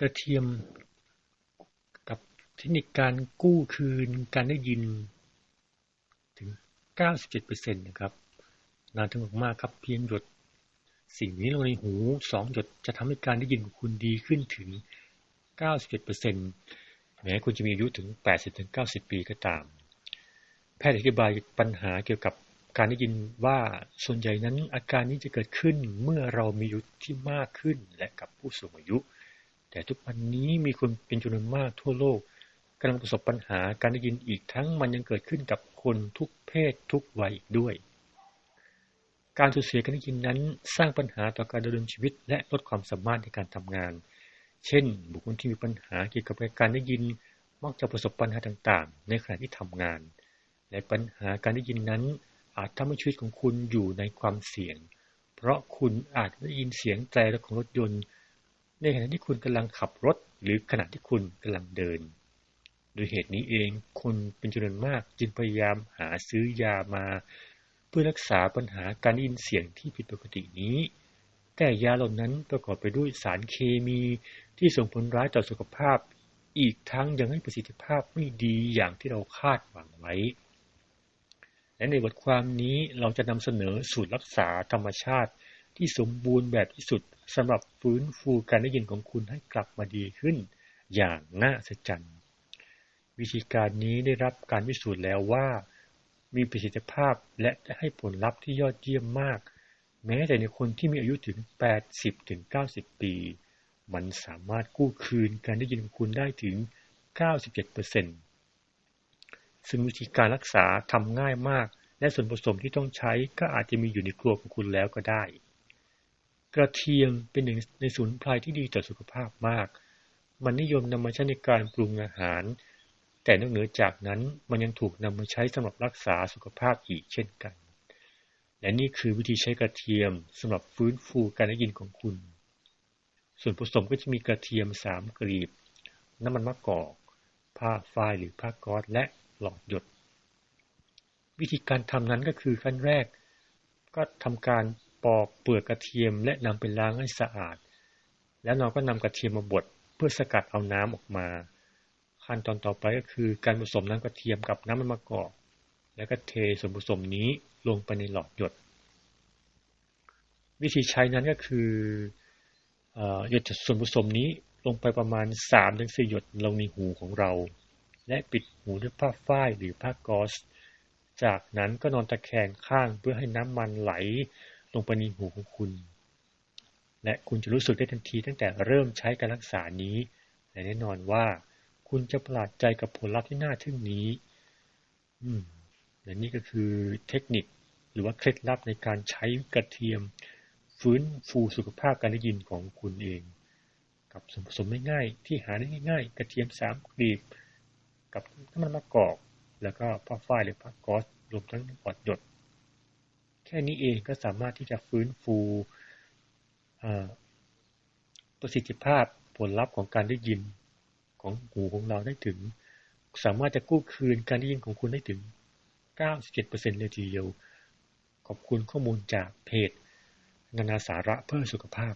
กระเทียม กับเทคนิคการกู้คืนการได้ยิน ถึง 97%นะครับนานถึงมากครับเพียงหยดสิ่งนี้ลงในหูสองหยดจะทำให้การได้ยินของคุณดีขึ้นถึง 97%แม้คุณจะมีอายุถึง 80-90 ปีก็ตาม แพทย์อธิบายปัญหาเกี่ยวกับการได้ยินว่าส่วนใหญ่นั้นอาการนี้จะเกิดขึ้นเมื่อเรามีอายุที่มากขึ้นและกับผู้สูงอายุ แต่ทุกวันนี้มีคนเป็นจำนวนมากทั่วโลกกำลังประสบปัญหาการได้ยินอีกทั้งมันยังเกิดขึ้นกับคนทุกเพศทุกวัยอีกด้วย การสูญเสียการได้ยินนั้นสร้างปัญหาต่อการดำเนินชีวิต และลดความสามารถในการทำงาน เช่น บุคคลที่มีปัญหาเกี่ยวกับการได้ยินมักจะประสบปัญหาต่างๆ ในขณะที่ทำงาน และปัญหาการได้ยินนั้น อาจทำให้ชีวิตของคุณอยู่ในความเสี่ยง เพราะคุณอาจได้ยินเสียงแตรของรถยนต์ ในขณะที่คุณกำลังขับรถ หรือขณะที่คุณกำลังเดิน โดยเหตุนี้เองคนเป็นจำนวนมากจึงพยายามหาซื้อยามา เพื่อรักษาปัญหาการได้ยินเสียงที่ผิดปกตินี้ แต่ยาเหล่านั้นประกอบไปด้วยสารเคมีที่ส่งผลร้ายต่อสุขภาพ อีกทั้งยังให้ประสิทธิภาพไม่ดีอย่างที่เราคาดหวังไว้และในบทความนี้เราจะนำเสนอสูตรรักษาธรรมชาติที่สมบูรณ์แบบที่สุด สำหรับฟื้นฟูการได้ยินของคุณให้กลับมาดีขึ้น อย่างน่าสะใจวิธีการนี้ได้รับการพิสูจน์แล้วว่า มีประสิทธิภาพและให้ผลลัพธ์ที่ยอดเยี่ยมมาก แม้แต่ในคนที่มีอายุถึง 80-90 ปี มันสามารถกู้คืนการได้ยินของคุณได้ถึง 97%ซึ่งวิธีการรักษาทำง่ายมาก และส่วนผสมที่ต้องใช้ก็อาจจะมีอยู่ในครัวของคุณแล้วก็ได้ กระเทียมเป็นหนึ่งในสมุนไพรที่ดีต่อสุขภาพมาก มันนิยมนำมาใช้ในการปรุงอาหาร แต่นอกเหนือจากนั้นมันยังถูกนำมาใช้สำหรับรักษาสุขภาพอีกเช่นกัน และนี่คือวิธีใช้กระเทียมสำหรับฟื้นฟูการได้ยินของคุณ ส่วนผสมก็จะมีกระเทียมสามกลีบ น้ำมันมะกอก ผ้าฝ้ายหรือผ้าก๊อซและหลอดหยด วิธีการทำนั้นก็คือขั้นแรก ก็ทำการ ปอกเปลือกกระเทียมและนำไปล้างให้สะอาด แล้วเราก็นำกระเทียมมาบดเพื่อสกัดเอาน้ำออกมา ขั้นตอนต่อไปก็คือการผสมน้ำกระเทียมกับน้ำมันมะกอก แล้วก็เทส่วนผสมนี้ลงไปในหลอดหยด วิธีใช้นั้นก็คือหยดส่วนผสมนี้ลงไปประมาณ 3-4 หยดลงในหูของเรา และปิดหูด้วยผ้าฝ้ายหรือผ้ากอส จากนั้นก็นอนตะแคงข้างเพื่อให้น้ำมันไหล ลงไปในหูของคุณ และคุณจะรู้สึกได้ทันทีตั้งแต่เริ่มใช้การรักษานี้ และแน่นอนว่า คุณจะประหลาดใจกับผลลัพธ์ที่น่าทึ่งนี้ อืมและนี่ก็คือเทคนิคหรือว่าเคล็ดลับในการใช้กระเทียม ฟื้นฟูสุขภาพการได้ยินของคุณเอง กับส่วนผสมง่ายๆที่หาได้ง่าย ๆ กระเทียมสามกลีบ กับน้ำมันมะกอก แล้วก็ผ้าฝ้ายหรือผ้าก๊อซรวมทั้งปอดหยด แค่นี้เองก็สามารถที่จะฟื้นฟูประสิทธิภาพผลลัพธ์ของการได้ยินของหูของเราได้ถึง สามารถจะกู้คืนการได้ยินของคุณได้ถึง 97%เลยทีเดียว ขอบคุณข้อมูลจากเพจนานาสาระเพื่อสุขภาพ